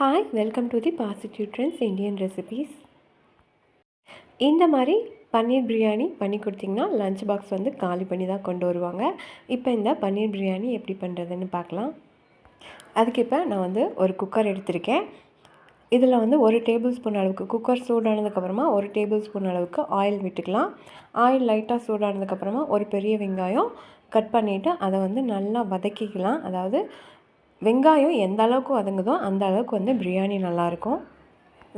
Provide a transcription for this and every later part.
Hi welcome to the positive trends Indian recipes இந்த மாதிரி பன்னீர் பிரியாணி பண்ணி கொடுத்திங்கன்னா லஞ்ச் பாக்ஸ் வந்து காலி பண்ணி தான் கொண்டு வருவாங்க. இப்போ இந்த பன்னீர் பிரியாணி எப்படி பண்ணுறதுன்னு பார்க்கலாம். அதுக்கு இப்போ நான் வந்து ஒரு குக்கர் எடுத்திருக்கேன். இதில் வந்து ஒரு டேபிள் ஸ்பூன் அளவுக்கு குக்கர் சூடானதுக்கப்புறமா ஒரு டேபிள் ஸ்பூன் அளவுக்கு ஆயில் விட்டுக்கலாம். ஆயில் லைட்டாக சூடானதுக்கப்புறமா ஒரு பெரிய வெங்காயம் கட் பண்ணிவிட்டு அதை வந்து நல்லா வதக்கிக்கலாம். அதாவது வெங்காயம் எந்த அளவுக்கு வதங்குதோ அந்த அளவுக்கு வந்து பிரியாணி நல்லாயிருக்கும்.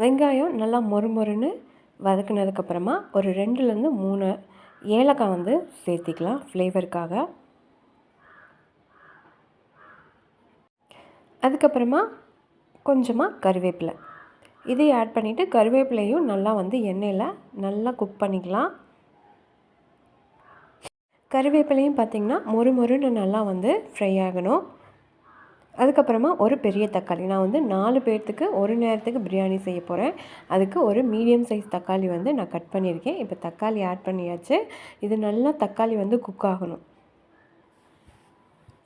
வெங்காயம் நல்லா மொறு மொறுன்னு வதக்குனதுக்கப்புறமா ஒரு ரெண்டுலேருந்து மூணு ஏலக்காய் வந்து சேர்த்திக்கலாம் ஃப்ளேவருக்காக. அதுக்கப்புறமா கொஞ்சமாக கருவேப்பிலை. இதையும் ஆட் பண்ணிவிட்டு கருவேப்பிலையும் நல்லா வந்து எண்ணெயில் நல்லா குக் பண்ணிக்கலாம். கருவேப்பிலையும் பார்த்திங்கன்னா மொறு மொறுன்னு நல்லா வந்து ஃப்ரை ஆகணும். அதுக்கப்புறமா ஒரு பெரிய தக்காளி. நான் வந்து நாலு பேர்த்துக்கு ஒரு நேரத்துக்கு பிரியாணி செய்ய போகிறேன் அதுக்கு ஒரு மீடியம் சைஸ் தக்காளி வந்து நான் கட் பண்ணியிருக்கேன். இப்போ தக்காளி ஆட் பண்ணியாச்சு. இது நல்லா தக்காளி வந்து குக் ஆகணும்.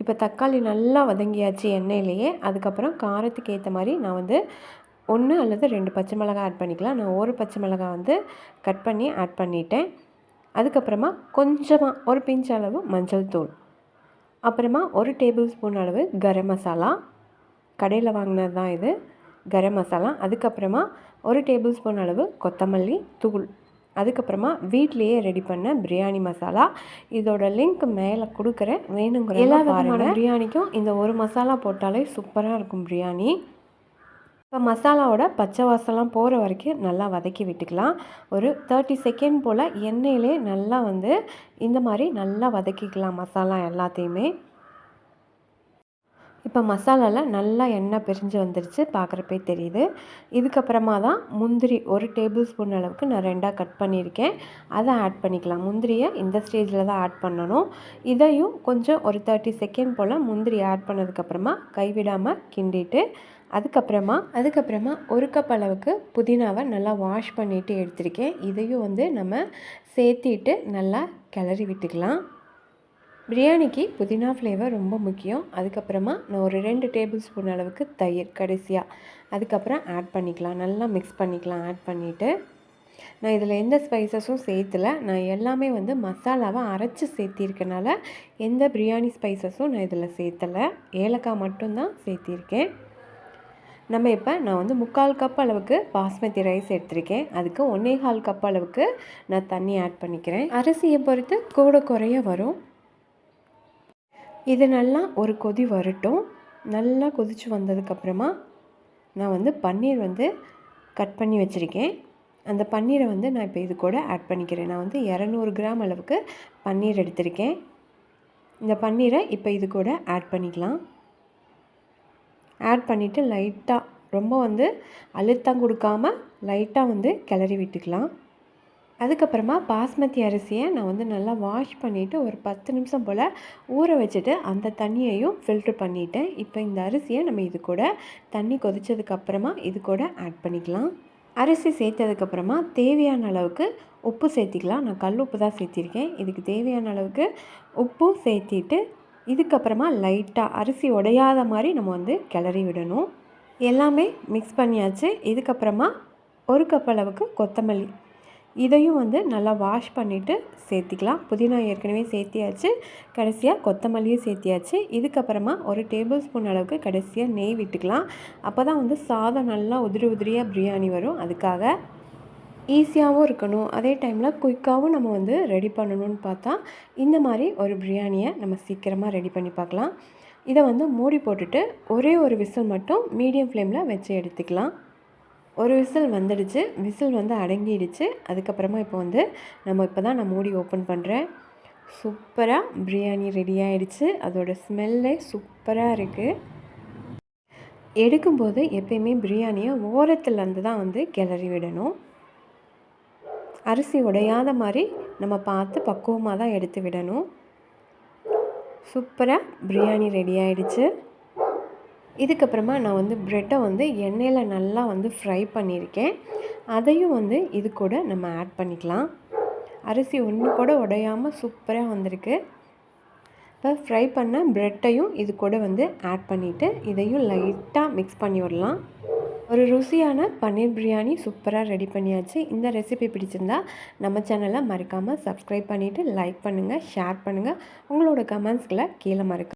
இப்போ தக்காளி நல்லா வதங்கியாச்சு எண்ணெயிலேயே. அதுக்கப்புறம் காரத்துக்கு ஏற்ற மாதிரி நான் வந்து ஒன்று அல்லது ரெண்டு பச்சை மிளகாய் ஆட் பண்ணிக்கலாம். நான் ஒரு பச்சை மிளகாய் வந்து கட் பண்ணி ஆட் பண்ணிட்டேன். அதுக்கப்புறமா கொஞ்சமாக ஒரு பிஞ்ச் அளவு மஞ்சள் தூள். அப்புறமா ஒரு டேபிள் ஸ்பூன் அளவு கரம் மசாலா கடையில் வாங்கினது தான் இது. கரம் மசாலா அதுக்கப்புறமா ஒரு டேபிள் ஸ்பூன் அளவு கொத்தமல்லி தூள். அதுக்கப்புறமா வீட்லேயே ரெடி பண்ண பிரியாணி மசாலா. இதோட லிங்க் மேலே கொடுக்குறேன். வேணுங்கிற எல்லா விதமான பிரியாணிக்கும் இந்த ஒரு மசாலா போட்டாலே சூப்பராக இருக்கும் பிரியாணி. இப்போ மசாலாவோட பச்சை வாசலாம் போகிற வரைக்கும் நல்லா வதக்கி விட்டுக்கலாம். ஒரு தேர்ட்டி செகண்ட் போல் எண்ணெயிலே நல்லா வந்து இந்த மாதிரி நல்லா வதக்கிக்கலாம் மசாலா எல்லாத்தையுமே. இப்போ மசாலாவில் நல்லா எண்ணெய் பிரிஞ்சு வந்துருச்சு. பார்க்குறப்பே தெரியுது. இதுக்கப்புறமா தான் முந்திரி ஒரு டேபிள் ஸ்பூன் அளவுக்கு நான் ரெண்டாக கட் பண்ணியிருக்கேன். அதை ஆட் பண்ணிக்கலாம். முந்திரியை இந்த ஸ்டேஜில் தான் ஆட் பண்ணணும். இதையும் கொஞ்சம் ஒரு தேர்ட்டி செகண்ட் போல் முந்திரி ஆட் பண்ணதுக்கப்புறமா கைவிடாமல் கிண்டிட்டு அதுக்கப்புறமா அதுக்கப்புறமா ஒரு கப் அளவுக்கு புதினாவை நல்லா வாஷ் பண்ணிவிட்டு எடுத்திருக்கேன். இதையும் வந்து நம்ம சேர்த்திட்டு நல்லா கிளறி விட்டுக்கலாம். பிரியாணிக்கு புதினா ஃப்ளேவர் ரொம்ப முக்கியம். அதுக்கப்புறமா நான் ஒரு ரெண்டு டேபிள் ஸ்பூன் அளவுக்கு தயிர் கடைசியாக அதுக்கப்புறம் ஆட் பண்ணிக்கலாம். நல்லா மிக்ஸ் பண்ணிக்கலாம். ஆட் பண்ணிவிட்டு நான் இதில் எந்த ஸ்பைசஸும் சேர்த்துல நான் எல்லாமே வந்து மசாலாவை அரைச்சி சேர்த்திருக்கனால எந்த பிரியாணி ஸ்பைசஸும் நான் இதில் சேர்த்தலை. ஏலக்காய் மட்டும்தான் சேர்த்திருக்கேன். நம்ம இப்போ நான் வந்து முக்கால் கப் அளவுக்கு பாஸ்மதி ரைஸ் எடுத்திருக்கேன். அதுக்கு ஒன்றே கால் கப் அளவுக்கு நான் தண்ணி ஆட் பண்ணிக்கிறேன். அரிசியை பொறுத்து கூட குறைய வரும். இது நல்லா ஒரு கொதி வரட்டும். நல்லா கொதித்து வந்ததுக்கப்புறமா நான் வந்து பன்னீர் வந்து கட் பண்ணி வச்சுருக்கேன். அந்த பன்னீரை வந்து நான் இப்போ இது கூட ஆட் பண்ணிக்கிறேன். நான் வந்து இரநூறு கிராம் அளவுக்கு பன்னீர் எடுத்திருக்கேன். இந்த பன்னீரை இப்போ இது கூட ஆட் பண்ணிக்கலாம். ஆட் பண்ணிவிட்டு லைட்டாக ரொம்ப வந்து அழுத்தம் கொடுக்காம லைட்டாக வந்து கிளறி விட்டுக்கலாம். அதுக்கப்புறமா பாஸ்மதி அரிசியை நான் வந்து நல்லா வாஷ் பண்ணிவிட்டு ஒரு பத்து நிமிஷம் போல் ஊற வச்சுட்டு அந்த தண்ணியையும் ஃபில்ட்ரு பண்ணிவிட்டேன் இப்போ இந்த அரிசியை நம்ம இது கூட தண்ணி கொதித்ததுக்கப்புறமா இது கூட ஆட் பண்ணிக்கலாம். அரிசி சேர்த்ததுக்கப்புறமா தேவையான அளவுக்கு உப்பு சேர்த்திக்கலாம். நான் கல் உப்பு தான் சேர்த்திருக்கேன். இதுக்கு தேவையான அளவுக்கு உப்பும் சேர்த்திட்டு இதுக்கப்புறமா லைட்டாக அரிசி உடையாத மாதிரி நம்ம வந்து கிளறி விடணும். எல்லாமே மிக்ஸ் பண்ணியாச்சு. இதுக்கப்புறமா ஒரு கப் அளவுக்கு கொத்தமல்லி இதையும் வந்து நல்லா வாஷ் பண்ணிவிட்டு சேர்த்திக்கலாம். புதினா ஏற்கனவே சேர்த்தியாச்சு. கடைசியாக கொத்தமல்லியும் சேர்த்தியாச்சு. இதுக்கப்புறமா ஒரு டேபிள் ஸ்பூன் அளவுக்கு கடைசியாக நெய் விட்டுக்கலாம். அப்போ தான் வந்து சாதம் நல்லா உதிரி உதிரியாக பிரியாணி வரும். அதுக்காக ஈஸியாகவும் இருக்கணும். அதே டைமில் குயிக்காகவும் நம்ம வந்து ரெடி பண்ணணும்னு பார்த்தா இந்த மாதிரி ஒரு பிரியாணியை நம்ம சீக்கிரமாக ரெடி பண்ணி பார்க்கலாம். இதை வந்து மூடி போட்டுட்டு ஒரே ஒரு விசில் மட்டும் மீடியம் ஃப்ளேமில் வச்சு எடுத்துக்கலாம். ஒரு விசில் வந்துடுச்சு. விசில் வந்து அடங்கிடுச்சு. அதுக்கப்புறமா இப்போ வந்து நம்ம இப்போ தான் நான் மூடி ஓப்பன் பண்ணுறேன் சூப்பராக பிரியாணி ரெடி ஆகிடுச்சு அதோடய ஸ்மெல்லே சூப்பராக இருக்குது எடுக்கும்போது எப்பயுமே பிரியாணியை ஓரத்துலேருந்து தான் வந்து கிளறி விடணும். அரிசி உடையாத மாதிரி நம்ம பார்த்து பக்குவமாக தான் எடுத்து விடணும். சூப்பராக பிரியாணி ரெடி ஆகிடுச்சு இதுக்கப்புறமா நான் வந்து ப்ரெட்டை வந்து எண்ணெயில் நல்லா வந்து ஃப்ரை பண்ணியிருக்கேன். அதையும் வந்து இது கூட நம்ம ஆட் பண்ணிக்கலாம். அரிசி ஒன்று கூட உடையாமல் சூப்பராக வந்திருக்கு. இப்போ ஃப்ரை பண்ண ப்ரெட்டையும் இது கூட வந்து ஆட் பண்ணிவிட்டு இதையும் லைட்டாக மிக்ஸ் பண்ணி விடலாம். ஒரு ருசியான பன்னீர் பிரியாணி சூப்பராக ரெடி பண்ணியாச்சு. இந்த ரெசிபி பிடிச்சிருந்தா நம்ம சேனலை மறக்காமல் சப்ஸ்கிரைப் பண்ணிவிட்டு லைக் பண்ணுங்கள் ஷேர் பண்ணுங்கள் உங்களோட கமெண்ட்ஸ்களை கீழே மறக்க